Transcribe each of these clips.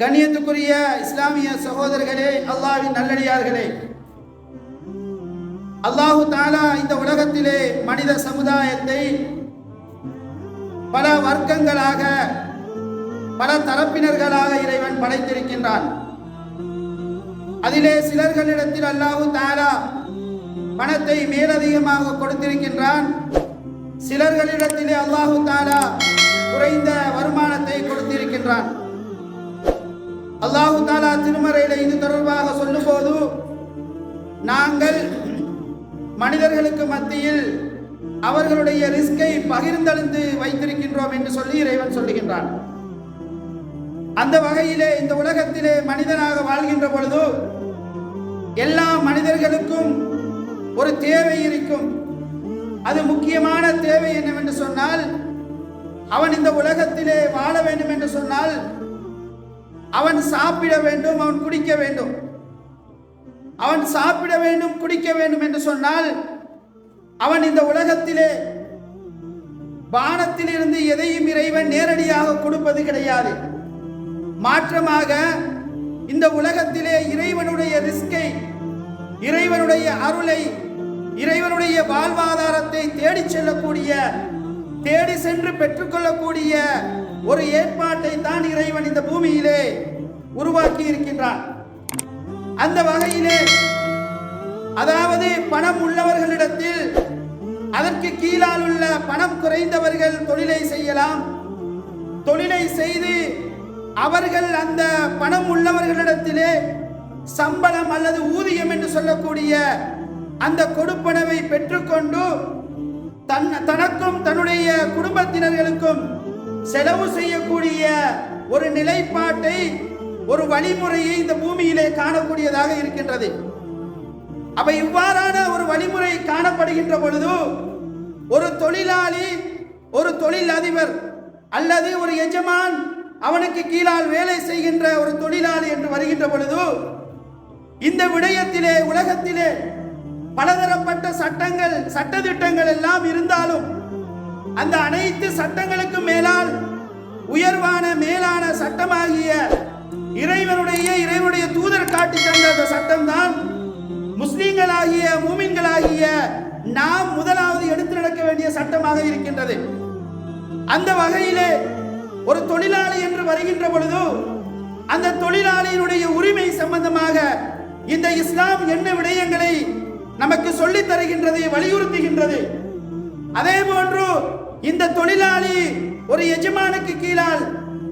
கண்ணியத்துக்குரிய இஸ்லாமிய சகோதரர்களே அல்லாவின் நல்லடியார்களே. அல்லாஹு தாலா இந்த உலகத்திலே மனித சமுதாயத்தை பல வர்க்கங்களாக பல தரப்பினர்களாக இறைவன் படைத்திருக்கின்றான். அதிலே சிலர்களிடத்தில் அல்லாஹு தாலா பணத்தை மேலதிகமாக கொடுத்திருக்கின்றான். சிலர்களிடத்திலே அல்லாஹு தாலா குறைந்த வருமானத்தை கொடுத்திருக்கின்றான். அல்லாஹு தாலா திருமறையில இது தொடர்பாக சொல்லும்போது நாங்கள் மனிதர்களுக்கு மத்தியில் அவர்களுடைய ரிஸ்கை பகிர்ந்தெழுந்து வைத்திருக்கின்றோம் என்று சொல்லி இறைவன் சொல்லுகின்றான். அந்த வகையிலே இந்த உலகத்திலே மனிதனாக வாழ்கின்ற பொழுது எல்லா மனிதர்களுக்கும் ஒரு தேவை இருக்கும். அது முக்கியமான தேவை என்னவென்று சொன்னால் அவன் இந்த உலகத்திலே வாழ வேண்டும் என்று சொன்னால் அவன் சாப்பிட வேண்டும் அவன் குடிக்க வேண்டும். அவன் சாப்பிட வேண்டும் குடிக்க வேண்டும் என்று சொன்னால் அவன் இந்த உலகத்திலே வானத்திலிருந்து எதையும் இறைவன் நேரடியாக கொடுப்பது கிடையாது. மாற்றமாக இந்த உலகத்திலே இறைவனுடைய ரிஸ்கை இறைவனுடைய அருளை இறைவனுடைய வாழ்வாதாரத்தை தேடி செல்லக்கூடிய தேடி சென்று பெற்றுக்கொள்ளக்கூடிய ஒரு ஏற்பாட்டை தான் இறைவன் இந்த பூமியிலே உருவாக்கி இருக்கின்றான் அந்த வகையிலே அதாவது பணம் உள்ளவர்களிடத்தில் அதற்கு கீழால் உள்ள பணம் குறைந்தவர்கள் தொழிலை செய்யலாம். தொழிலை செய்து அவர்கள் அந்த பணம் உள்ளவர்களிடத்திலே சம்பளம் அல்லது ஊதியம் என்று சொல்லக்கூடிய அந்த கொடுப்பனவை பெற்றுக்கொண்டு தன் தனக்கும் தன்னுடைய குடும்பத்தினர்களுக்கும் செலவு செய்யக்கூடிய ஒரு நிலைப்பாட்டை ஒரு வழிமுறையை இந்த பூமியிலே காணக்கூடியதாக இருக்கின்றது. அப்ப இவ்வாறான ஒரு வழிமுறை காணப்படுகின்ற பொழுது ஒரு தொழிலாளி ஒரு தொழில் அதிபர் அல்லது ஒரு எஜமான் அவனுக்கு கீழால் வேலை செய்கின்ற ஒரு தொழிலாளி என்று வருகின்ற பொழுது இந்த விடயத்திலே உலகத்திலே பலதரப்பட்ட சட்டங்கள் சட்டதிட்டங்கள் எல்லாம் இருந்தாலும் அந்த அனைத்து சட்டங்களுக்கும் மேலால் உயர்வான மேலான சட்டமாகிய இறைவனுடைய இறைவனுடைய தூதர் காட்டி தந்த அந்த சட்டம்தான் முஸ்லீம்களாகிய மூமின்களாகிய நாம் முதலாவது எடுத்து நடக்க வேண்டிய சட்டமாக இருக்கின்றது. அந்த வகையிலே ஒரு தொழிலாளி என்று வருகின்ற பொழுது அந்த தொழிலாளியினுடைய உரிமை சம்பந்தமாக இந்த இஸ்லாம் என்ன விடயங்களை நமக்கு சொல்லித் தருகின்றது வலியுறுத்துகின்றது. அதே போன்று இந்த தொழிலாளி ஒரு எஜமானுக்கு கீழால்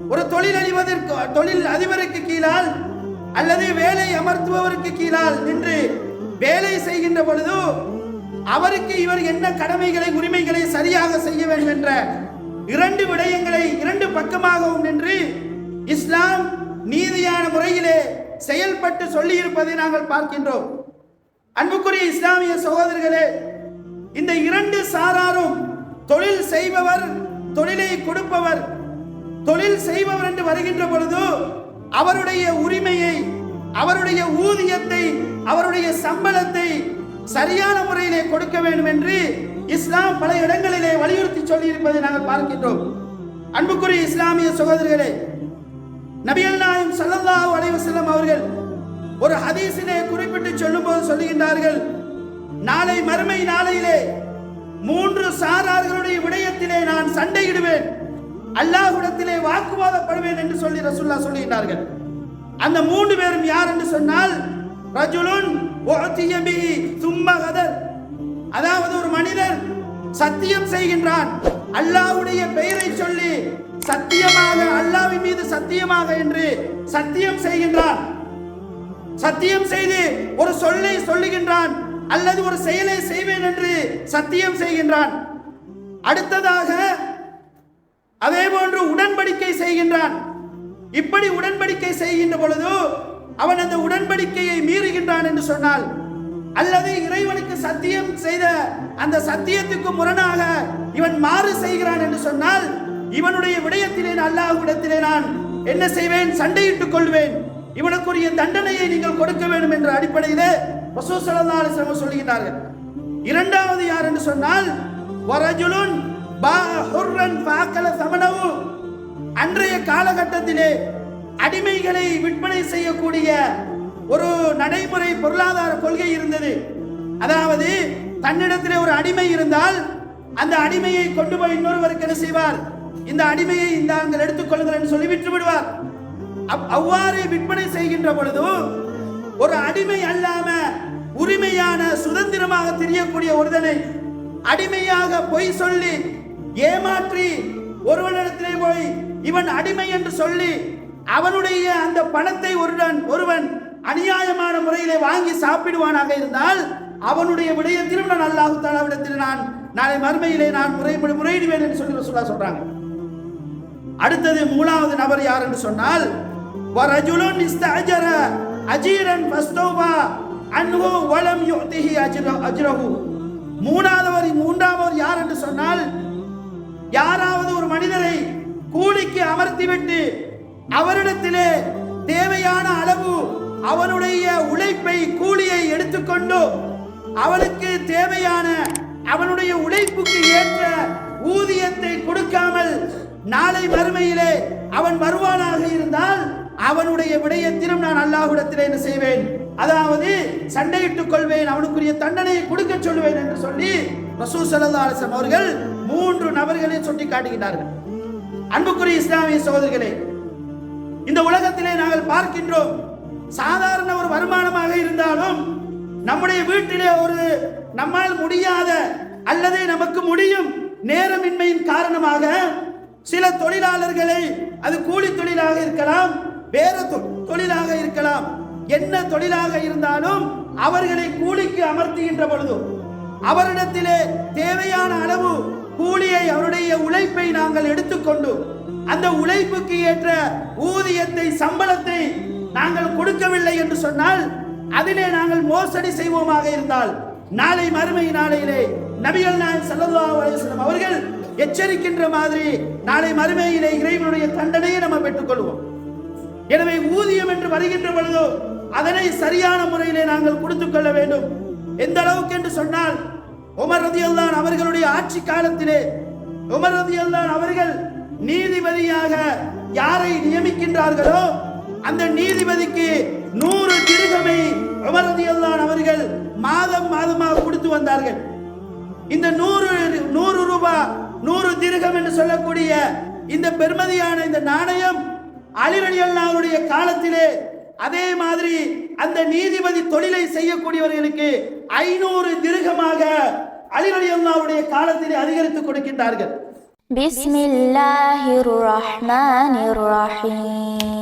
ஒரு தொழில் அதிபதற்கு தொழில் அதிபருக்கு கீழால் அல்லது வேலை அமர்த்துபவருக்கு கீழால் நின்று வேலை செய்கின்ற பொழுது அவருக்கு இவர் என்ன கடமைகளை உரிமைகளை சரியாக செய்ய வேண்டும் என்ற இரண்டு விடயங்களை இரண்டு பக்கமாகவும் நின்று இஸ்லாம் நீதியான முறையிலே செயல்பட்டு சொல்லியிருப்பதை நாங்கள் பார்க்கின்றோம். அன்புக்குரிய இஸ்லாமிய சகோதரர்களே இந்த இரண்டு சாராரும் தொழில் செய்பவர் தொழிலை கொடுப்பவர் தொழில் செய்பவர் என்று வருகின்ற பொழுது அவருடைய உரிமையை அவருடைய ஊதியத்தை அவருடைய சம்பளத்தை சரியான முறையிலே கொடுக்க வேண்டும் என்று இஸ்லாம் பல இடங்களிலே வலியுறுத்தி சொல்லி இருப்பதை நாங்கள் பார்க்கின்றோம். அன்புக்குரிய இஸ்லாமிய சகோதரிகளே நபியல் நாயம் சல்லல்லாஹு அலைவசல்லம் அவர்கள் ஒரு ஹதீஸிலே குறிப்பிட்டு சொல்லும்போது சொல்லுகின்றார்கள் நாளை மறுமை நாளையிலே மூன்று சாரார்களுடைய விடயத்திலே நான் சண்டையிடுவேன். அல்லாஹுடத்திலே வாக்குவாதப்படுவேன் என்று சொல்லி ரசுல்லா சொல்லுகிறார்கள் அந்த மூன்று பேரும் யார் என்று சொன்னால் ரஜுலுன் உஅதிய கதர். அதாவது ஒரு மனிதர் சத்தியம் செய்கின்றான். அல்லாஹ்வுடைய பெயரை சொல்லி சத்தியமாக அல்லாவின் மீது சத்தியமாக என்று சத்தியம் செய்கின்றான். சத்தியம் செய்து ஒரு சொல்லை சொல்லுகின்றான். அல்லது ஒரு செயலை செய்வேன் என்று சத்தியம் செய்கின்றான். அடுத்ததாக அதே போன்று உடன்படிக்கை செய்கின்றான். இப்படி உடன்படிக்கை செய்கின்ற பொழுது அவன் அந்த உடன்படிக்கையை மீறுகின்றான் என்று சொன்னால் அல்லது இறைவனுக்கு சத்தியம் செய்த அந்த சத்தியத்துக்கு முரணாக இவன் மாறு செய்கிறான் என்று சொன்னால் இவனுடைய விடயத்திலே அல்லாஹ்விடத்திலே நான் என்ன செய்வேன்? சண்டையிட்டுக் கொள்வேன். இவனுக்குரிய தண்டனையை நீங்கள் கொடுக்க வேண்டும் என்ற அடிப்படையிலே ரசூல் ஸல்லல்லாஹு அலைஹி வஸல்லம் சொல்லுகிறார்கள் இரண்டாவது யார் என்று சொன்னால் வரஜுலுன் பா ஹுர்ரன் ஃபாக்கல சமனவு அன்றைய காலகட்டத்திலே அடிமைகளை விற்பனை செய்யக்கூடிய ஒரு நடைமுறை பொருளாதார கொள்கை இருந்தது. அதாவது தன்னிடத்திலே ஒரு அடிமை இருந்தால் அந்த அடிமையை கொண்டு போய் இன்னொருவருக்கு என்ன செய்வார்? இந்த அடிமையை இந்த எடுத்துக்கொள்ளுங்கள் என்று சொல்லி விற்று விடுவார் அவ்வாறு விற்பனை செய்கின்ற பொழுது ஒரு அடிமை அல்லாம உரிமையான சுதந்திரமாக தெரியக்கூடிய ஒருதனை அடிமையாக பொய் சொல்லி ஏமாற்றி ஒருவனிடத்திலே போய் இவன் அடிமை என்று சொல்லி அவனுடைய அந்த பணத்தை ஒருவன் ஒருவன் அநியாயமான முறையிலே வாங்கி சாப்பிடுவானாக இருந்தால் அவனுடைய விடயத்திலும் நான் அல்லாஹு தாலாவிடத்தில் நான் நாளை மறுமையிலே நான் முறை முறையிடுவேன் என்று சொல்லி ரசூலா சொல்றாங்க. அடுத்தது மூணாவது நபர் யார் என்று சொன்னால் வரஜுலுன் இஸ்தஅஜர அஜீரன் ஃபஸ்தௌபா அன்ஹு வலம் யுஅதிஹி அஜ்ர அஜ்ரஹு. மூணாவது மூன்றாவது யார் என்று சொன்னால் யாராவது ஒரு மனிதரை கூலிக்கு அமர்த்திவிட்டு அவரிடத்திலே தேவையான அளவு அவனுடைய உழைப்பை கூலியை எடுத்துக்கொண்டு அவனுக்கு தேவையான அவனுடைய உழைப்புக்கு ஏற்ற ஊதியத்தை கொடுக்காமல் நாளை மறுமையிலே அவன் வருவானாக இருந்தால் அவனுடைய விடயத்திலும் நான் அல்லாஹுடத்தில் என்ன செய்வேன்? அதாவது சண்டையிட்டுக் கொள்வேன் அவனுக்குரிய தண்டனையை கொடுக்க சொல்லுவேன் என்று சொல்லி ரசூ சல்லா அலிஸ்லாம் அவர்கள் மூன்று நபர்களை சுட்டி காட்டுகிறார்கள் அன்புக்குரிய இஸ்லாமிய சகோதரிகளே இந்த உலகத்திலே நாங்கள் பார்க்கின்றோம் சாதாரண ஒரு வருமானமாக இருந்தாலும் நம்முடைய வீட்டிலே ஒரு நம்மால் முடியாத அல்லது நமக்கு முடியும் நேரமின்மையின் காரணமாக சில தொழிலாளர்களை அது கூலி தொழிலாக இருக்கலாம் வேறு தொழிலாக இருக்கலாம். என்ன தொழிலாக இருந்தாலும் அவர்களை கூலிக்கு அமர்த்துகின்ற பொழுது அவரிடத்திலே தேவையான அளவு கூலியை அவருடைய உழைப்பை நாங்கள் எடுத்துக்கொண்டு அந்த உழைப்புக்கு ஏற்ற ஊதியத்தை சம்பளத்தை நாங்கள் கொடுக்கவில்லை என்று சொன்னால் அதிலே நாங்கள் மோசடி செய்வோமாக இருந்தால் நாளை மறுமை நாளையிலே நபிகள் நாயகம் ஸல்லல்லாஹு அலைஹி அவர்கள் எச்சரிக்கின்ற மாதிரி நாளை மறுமையிலே இறைவனுடைய தண்டனையை நம்ம பெற்றுக்கொள்வோம். எனவே ஊதியம் என்று வருகின்ற பொழுதோ அதனை சரியான முறையிலே நாங்கள் கொடுத்துக் கொள்ள வேண்டும். எந்த அளவுக்கு என்று சொன்னால் உமர் ரதியல்தான் அவர்களுடைய ஆட்சி காலத்திலே உமர் ரதியல்தான் அவர்கள் நீதிபதியாக யாரை நியமிக்கின்றார்களோ அந்த நீதிபதிக்கு நூறு திருகமை உமர் ரதியல்தான் அவர்கள் மாதம் மாதமாக கொடுத்து வந்தார்கள். இந்த நூறு நூறு ரூபாய் நூறு திருகம் என்று சொல்லக்கூடிய இந்த பெருமதியான இந்த நாணயம் அலிரலியல்லாவுடைய காலத்திலே அதே மாதிரி அந்த நீதிபதி தொழிலை செய்யக்கூடியவர்களுக்கு ஐநூறு திருகமாக அலிரலியல்லாவுடைய காலத்திலே அதிகரித்துக் கொடுக்கின்றார்கள். பிஸ்மில்லாஹிர் ரஹ்மானிர் ரஹீம்.